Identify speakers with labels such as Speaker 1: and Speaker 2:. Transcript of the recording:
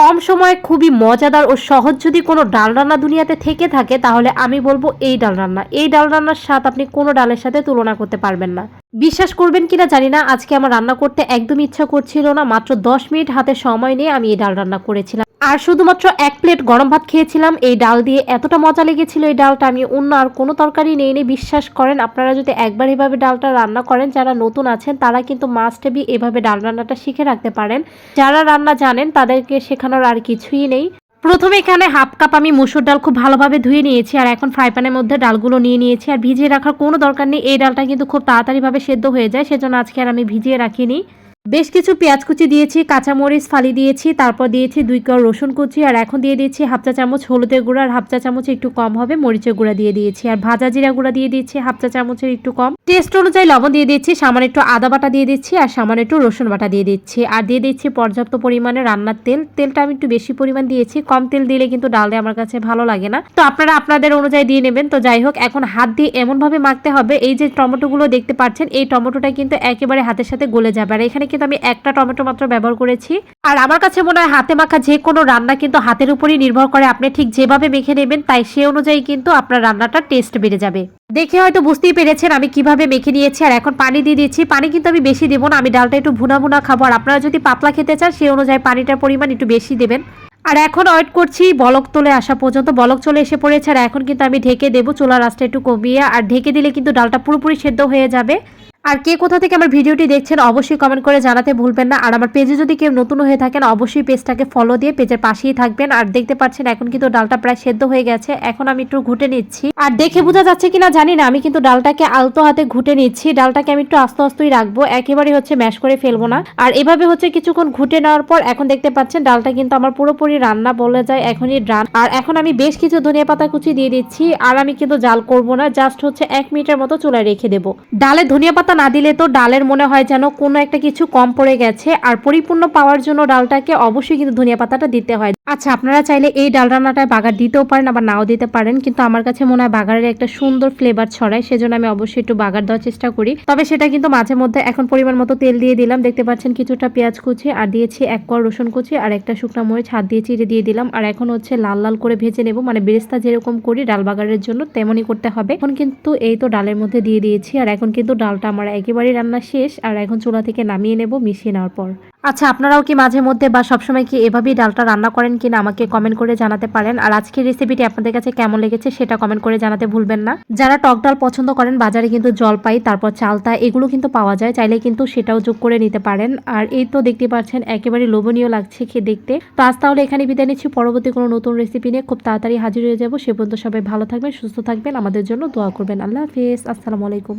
Speaker 1: কম সময়ে খুবই মজাদার ও সহজ যদি কোনো ডাল রান্না দুনিয়াতে থেকে থাকে, তাহলে আমি বলব এই ডাল রান্না। এই ডাল রান্নার স্বাদ আপনি কোনো ডালের সাথে তুলনা করতে পারবেন না। বিশ্বাস করবেন কিনা জানি না, আজকে আমার রান্না করতে একদম ইচ্ছা করছিল না, মাত্র দশ মিনিট হাতে সময় নিয়ে আমি এই ডাল রান্না করেছিলাম। আর শুধুমাত্র এক প্লেট গরম ভাত খেয়েছিলাম, এই ডাল দিয়ে এতটা মজা লেগেছিল এই ডালটা, আমি অন্য আর কোনো তরকারি নেই নেই, বিশ্বাস করেন, আপনারা যদি একবার এভাবে ডালটা রান্না করেন, যারা নতুন আছেন, তারা কিন্তু মাস্ট বি এভাবে ডাল রান্নাটা শিখে রাখতে পারেন। যারা রান্না জানেন, তাদেরকে শেখানোর আর কিছুই নেই। প্রথমে এখানে হাফ কাপ আমি মুসুর ডাল খুব ভালোভাবে ধুয়ে নিয়েছি আর এখন ফ্রাই প্যানের মধ্যে ডালগুলো নিয়ে নিয়েছি আর ভিজিয়ে রাখার কোনো দরকার নেই। এই ডালটা কিন্তু খুব তাড়াতাড়িভাবে সেদ্ধ হয়ে যায়, সেজন্য আজকে আর আমি ভিজিয়ে রাখিনি। বেশ কিছু পেঁয়াজ কুচি দিয়েছি, কাঁচামরিচ, ফালি দিয়েছি, তারপর দিয়েছি দুই কর রসুন কুচি আর এখন দিয়ে দিয়েছি হাফ চা চামচ হলুদের গুঁড়া আর হাফ চা চামচ একটু কম হবে, মরিচের গুঁড়া দিয়ে দিয়েছি। আর ভাজা জিরা গুঁড়া দিয়ে দিয়েছি হাফ চা চামচের একটু কম। টেস্ট অনুযায়ী লবণ দিয়ে দিচ্ছি, সামান্য একটু আদা বাটা দিয়ে দিচ্ছি আর সামান্য একটু রসুন বাটা দিয়ে দিচ্ছি। আর দিয়ে দিচ্ছি পর্যাপ্ত পরিমাণে রান্নার তেল। তেলটা আমি একটু বেশি পরিমাণ দিয়েছি। কম তেল দিলে কিন্তু ডালে আমার কাছে ভালো লাগে না। তো আপনারা আপনাদের অনুযায়ী দিয়ে নেবেন। তো যাই হোক, এখন হাত দিয়ে এমনভাবে মাখতে হবে, এই যে টমেটোগুলো দেখতে পাচ্ছেন, এই টমেটোটা কিন্তু একেবারে হাতের সাথে গলে যাবে। আর এখানে কিন্তু আমি একটা টমেটো মাত্র ব্যবহার করেছি। আর আমার কাছে মনে হয় হাতে মাখা যে কোনো রান্না কিন্তু হাতের উপরই নির্ভর করে। আপনি ঠিক যেভাবে মেখে নেবেন, তাই সে অনুযায়ী কিন্তু আপনার রান্নাটা টেস্ট বেড়ে যাবে। দেখে হয়তো বুঝতেই পেরেছেন আমি কীভাবে মেখে নিয়েছি আর এখন পানি দিয়ে দিচ্ছি। পানি কিন্তু আমি বেশি দেবো না, আমি ডালটা একটু ভুনা ভুনা খাব। আর আপনারা যদি পাতলা খেতে চান, সেই অনুযায়ী পানিটার পরিমাণ একটু বেশি দেবেন। আর এখন ওয়েট করছি বলক তোলে আসা পর্যন্ত। বলক চলে এসে পড়েছে আর এখন কিন্তু আমি ঢেকে দেবো, চুলার রাস্তা একটু কমিয়ে। আর ঢেকে দিলে কিন্তু ডালটা পুরোপুরি সেদ্ধ হয়ে যাবে। আর কে কোথা থেকে আমার ভিডিওটি দেখছেন, অবশ্যই কমেন্ট করে জানাতে ভুলবেন না। আর আমার পেজে যদি কেউ নতুন হয়ে থাকেন, অবশ্যই পেজটাকে ফলো দিয়ে পেজের পাশেই থাকবেন। আর দেখতে পাচ্ছেন, এখন কিন্তু ডালটা প্রায় সেদ্ধ হয়ে গেছে। এখন আমি একটু ঘুটে নিচ্ছি। আর দেখে বোঝা যাচ্ছে কিনা জানি না, আমি কিন্তু ডালটাকে আলতো হাতে ঘুটে নিচ্ছি। ডালটাকে আমি একটু আস্তে আস্তেই রাখব একেবারে হচ্ছে ম্যাশ করে ফেলব না। আর এভাবে হচ্ছে কিছুক্ষণ ঘুটে নেওয়ার পর, এখন দেখতে পাচ্ছেন, ডালটা কিন্তু আমার পুরোপুরি রান্না বলে যায়, এখনই ডান। আর এখন আমি বেশ কিছু ধনিয়া পাতা কুচি দিয়ে দিচ্ছি, আর আমি কিন্তু জাল করব না, জাস্ট হচ্ছে এক মিনিটের মতো চুলায় রেখে দেবো। ডালে ধনিয়া পাতা না দিলে তো ডালের মনে হয় যেন কোনো একটা কিছু কম পড়ে গেছে, আর পরিপূর্ণ পাওয়ার জন্য ডালটাকে অবশ্যই কিন্তু ধনিয়া পাতাটা দিতে হয়। আচ্ছা আপনারা চাইলে এই ডাল রান্নাটায় বাগার দিতেও পারেন, আবার নাও দিতে পারেন, কিন্তু আমার কাছে মনে হয় বাগারের একটা সুন্দর ফ্লেভার ছড়ায়, সেজন্য আমি অবশ্যই একটু বাগার দেওয়ার চেষ্টা করি। তবে সেটা কিন্তু মাঝে মধ্যে এখন পরিমাণ মতো তেল দিয়ে দিলাম, দেখতে পাচ্ছেন কিছুটা পেঁয়াজ কুচি, আর দিয়েছি এক কোয়া রসুন কুচি, আর একটা শুকনো মরিচ, হাত দিয়ে চিড়ে দিয়ে দিলাম, আর এখন হচ্ছে লাল লাল করে ভেজে নেব মানে বেরেস্তা যেরকম করি, ডাল বাগারের জন্য তেমনই করতে হবে। এখন কিন্তু এই তো ডালের মধ্যে দিয়ে দিয়েছি, আর এখন কিন্তু ডালটা আমার একেবারেই রান্না শেষ, আর এখন চুলা থেকে নামিয়ে নেব, মিশিয়ে নেওয়ার পর। আচ্ছা আপনারাও কি মাঝে মধ্যে বা সবসময় কি এভাবেই ডালটা রান্না করেন কিনা আমাকে কমেন্ট করে জানাতে পারেন। আর আজকের রেসিপিটি আপনাদের কাছে কেমন লেগেছে সেটা কমেন্ট করে জানাতে ভুলবেন না। যারা টক ডাল পছন্দ করেন, বাজারে কিন্তু জলপাই তারপর চালতা এগুলো কিন্তু পাওয়া যায়, চাইলে কিন্তু সেটাও যোগ করে নিতে পারেন। আর এই তো দেখতে পাচ্ছেন, একেবারে লোভনীয় লাগছে খেয়ে দেখতে। তো আজ তাহলে এখানে বিদায় নিচ্ছি, পরবর্তী কোনো নতুন রেসিপি নিয়ে খুব তাড়াতাড়ি হাজির হয়ে যাব। সে পর্যন্ত সবাই ভালো থাকবেন, সুস্থ থাকবেন, আমাদের জন্য দোয়া করবেন। আল্লাহ হাফিজ, আসসালামু আলাইকুম।